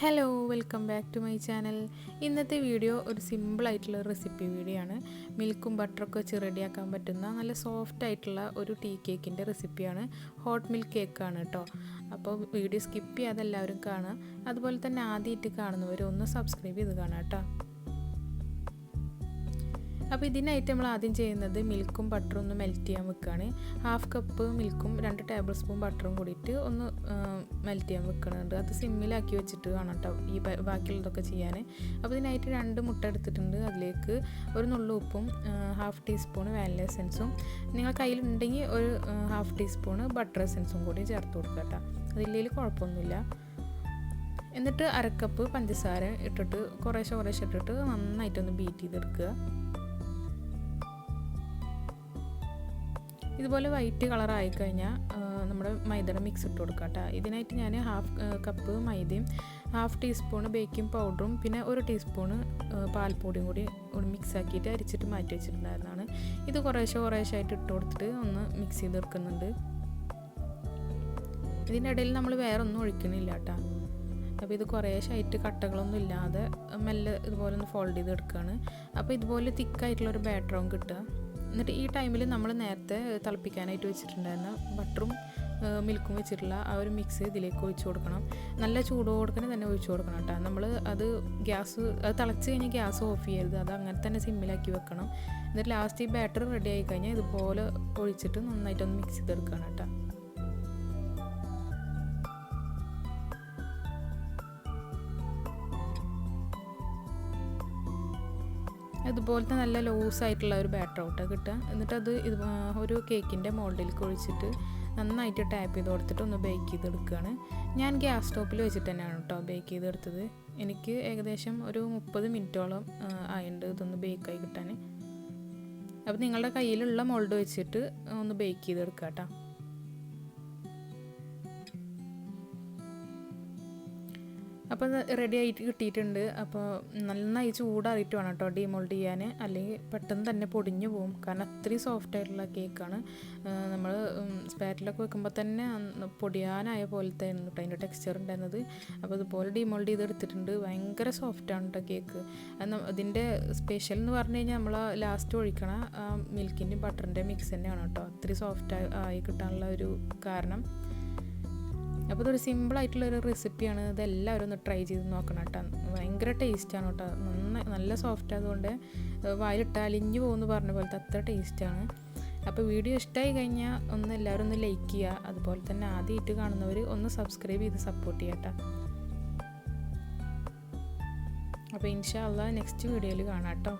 Hello welcome back to my channel ഇന്നത്തെ video ഒരു സിമ്പിളായിട്ടുള്ള റെസിപ്പി വീഡിയോ ആണ്. മിൽക്കും ബട്ടറൊക്കെ വെച്ച് റെഡിയാക്കാൻ പറ്റുന്ന നല്ല സോഫ്റ്റ് ആയിട്ടുള്ള ഒരു ടീ കേക്കിന്റെ റെസിപ്പിയാണ് ഹോട്ട് മിൽക്ക് കേക്കാണ് കേട്ടോ അപ്പോൾ വീഡിയോ സ്കിപ്പ് ചെയ്യാതെ എല്ലാവരും കാണുക. അതുപോലെ തന്നെ ആദ്യമായിട്ട് കാണുന്നവർ ഒന്ന് സബ്സ്ക്രൈബ് ചെയ്ത് കാണാം കേട്ടോ അപ്പോൾ ഇതിനായിട്ട് നമ്മൾ ആദ്യം ചെയ്യുന്നത് മിൽക്കും ബട്ടറും ഒന്ന് മെൽറ്റ് ചെയ്യാൻ വെക്കുകയാണ് ഹാഫ് കപ്പ് മിൽക്കും രണ്ട് ടേബിൾ സ്പൂൺ ബട്ടറും കൂടിയിട്ട് ഒന്ന് മെൽറ്റ് ചെയ്യാൻ വെക്കുന്നുണ്ട് അത് സിമ്മിലാക്കി വെച്ചിട്ട് വേണം കേട്ടോ ഈ ബാക്കിയുള്ളതൊക്കെ ചെയ്യാൻ. അപ്പോൾ ഇതിനായിട്ട് രണ്ട് മുട്ട എടുത്തിട്ടുണ്ട് അതിലേക്ക്. ഒരു നുള്ളു ഉപ്പും ഹാഫ് ടീസ്പൂൺ വാനില എസെൻസും നിങ്ങൾ കയ്യിലുണ്ടെങ്കിൽ ഒരു ഹാഫ് ടീസ്പൂൺ ബട്ടർ എസെൻസും കൂടി ചേർത്ത് കൊടുക്കുക കേട്ടോ അതില്ലെങ്കിൽ കുഴപ്പമൊന്നുമില്ല. എന്നിട്ട് അരക്കപ്പ് പഞ്ചസാര ഇട്ടിട്ട് കുറേശ്ശെ കുറേശ്ശെ ഇട്ടിട്ട് നന്നായിട്ടൊന്ന് ബീറ്റ് ചെയ്തെടുക്കുക. ഇതുപോലെ വൈറ്റ് കളർ ആയിക്കഴിഞ്ഞാൽ നമ്മുടെ മൈദയുടെ മിക്സ് ഇട്ട് കൊടുക്കുക കേട്ടോ ഇതിനായിട്ട് ഞാൻ ഹാഫ് കപ്പ് മൈദയും ഹാഫ് ടീസ്പൂൺ ബേക്കിംഗ് പൗഡറും പിന്നെ ഒരു ടീസ്പൂണ് പാൽപ്പൊടിയും കൂടി മിക്സ് ആക്കിയിട്ട് അരിച്ചിട്ട് മാറ്റി വെച്ചിട്ടുണ്ടായിരുന്നതാണ്. ഇത് കുറേശ്ശെ കുറേശ്ശെ ആയിട്ട് ഇട്ട് കൊടുത്തിട്ട് ഒന്ന് മിക്സ് ചെയ്ത് എടുക്കുന്നുണ്ട്. ഇതിന്റെ ഇതിനിടയിൽ നമ്മൾ വേറെ ഒന്നും ഒഴിക്കണില്ല കേട്ടോ അപ്പോൾ ഇത് കുറേശ്ശായിട്ട് കട്ടകളൊന്നും ഇല്ലാതെ മെല്ലെ ഇതുപോലെ ഒന്ന് ഫോൾഡ് ചെയ്ത് എടുക്കുകയാണ് അപ്പോൾ ഇതുപോലെ തിക്കായിട്ടുള്ളൊരു ബാറ്ററും കിട്ടുക. എന്നിട്ട് ഈ ടൈമിൽ നമ്മൾ നേരത്തെ തിളപ്പിക്കാനായിട്ട് വെച്ചിട്ടുണ്ടായിരുന്ന ബട്ടറും മിൽക്കും വെച്ചിട്ടുള്ള ആ ഒരു മിക്സ് ഇതിലേക്ക് ഒഴിച്ചു കൊടുക്കണം. നല്ല ചൂടോടുക്കനെ തന്നെ ഒഴിച്ചു കൊടുക്കണം കേട്ടോ. നമ്മൾ അത് ഗ്യാസ് അത് തിളച്ച് കഴിഞ്ഞാൽ ഗ്യാസ് ഓഫ് ചെയ്യരുത്. അത് അങ്ങനെ തന്നെ സിമ്മിലാക്കി വെക്കണം. എന്നിട്ട് ലാസ്റ്റ് ഈ ബാറ്റർ റെഡി ആയി കഴിഞ്ഞാൽ ഇതുപോലെ ഒഴിച്ചിട്ട് നന്നായിട്ടൊന്ന് മിക്സ് ചെയ്തെടുക്കണം കേട്ടോ. ഇതുപോലത്തെ നല്ല ലൂസ് ആയിട്ടുള്ള ഒരു ബാറ്റർ ഔട്ട് കിട്ടുക. എന്നിട്ട് അത് ഇത് ഒരു കേക്കിന്റെ മോൾഡിലേക്ക് ഒഴിച്ചിട്ട് നന്നായിട്ട് ടാപ്പ് ചെയ്ത് കൊടുത്തിട്ട് ഒന്ന് ബേക്ക് ചെയ്തെടുക്കുകയാണ് ഞാൻ ഗ്യാസ് സ്റ്റോപ്പിൽ വെച്ചിട്ട് തന്നെയാണ് കേട്ടോ ബേക്ക് ചെയ്തെടുത്തത് എനിക്ക് ഏകദേശം ഒരു മുപ്പത് മിനിറ്റോളം ആയിട്ടുണ്ട് ഇതൊന്ന് ബേക്കായി കിട്ടാൻ അപ്പോൾ നിങ്ങളുടെ കയ്യിലുള്ള മോൾഡ് വെച്ചിട്ട് ഒന്ന് ബേക്ക് ചെയ്തെടുക്കുക കേട്ടോ അപ്പോൾ റെഡി ആയിട്ട് കിട്ടിയിട്ടുണ്ട്. അപ്പോൾ നന്നായി ചൂടാറിയിട്ട് വേണം കേട്ടോ ഡീമോൾഡ് ചെയ്യാൻ. അല്ലെങ്കിൽ പെട്ടെന്ന് തന്നെ പൊടിഞ്ഞു പോകും കാരണം അത്രയും സോഫ്റ്റ് ആയിട്ടുള്ള കേക്കാണ് നമ്മൾ സ്പാറ്റിലൊക്കെ വെക്കുമ്പോൾ തന്നെ പൊടിയാനായ പോലത്തെ ആയിരുന്നു കേട്ടോ അതിന്റെ ടെക്സ്ചർ ഉണ്ടായിരുന്നത്. അപ്പോൾ ഇതുപോലെ ചെയ്ത് എടുത്തിട്ടുണ്ട് ഭയങ്കര സോഫ്റ്റാണ് കേട്ടോ കേക്ക് അതിന്റെ സ്പെഷ്യൽ എന്ന് പറഞ്ഞു കഴിഞ്ഞാൽ നമ്മൾ ലാസ്റ്റ് ഒഴിക്കണ മിൽക്കിന്റെയും ബട്ടറിന്റെ മിക്സ് തന്നെയാണ് കേട്ടോ. അത്രയും സോഫ്റ്റ് ആയി കിട്ടാനുള്ള ഒരു കാരണം. അപ്പോൾ ഇതൊരു സിമ്പിളായിട്ടുള്ളൊരു റെസിപ്പിയാണ് ഇത് എല്ലാവരും ഒന്ന് ട്രൈ ചെയ്ത് നോക്കണം കേട്ടോ. ഭയങ്കര ടേസ്റ്റാണ് കേട്ടോ. നന്നായി നല്ല സോഫ്റ്റ് ആയതുകൊണ്ട് വായിലിട്ട് അലിഞ്ഞു പോകുമെന്ന് പറഞ്ഞ പോലത്തെ അത്ര ടേസ്റ്റാണ് അപ്പോൾ വീഡിയോ ഇഷ്ടമായി കഴിഞ്ഞാൽ ഒന്ന് എല്ലാവരും ഒന്ന് ലൈക്ക് ചെയ്യുക. അതുപോലെ തന്നെ ആദ്യമായിട്ട് കാണുന്നവർ ഒന്ന് സബ്സ്ക്രൈബ് ചെയ്ത് സപ്പോർട്ട് ചെയ്യട്ടോ അപ്പോൾ ഇൻഷാ അള്ളാഹ് നെക്സ്റ്റ് വീഡിയോയിൽ കാണാം കേട്ടോ.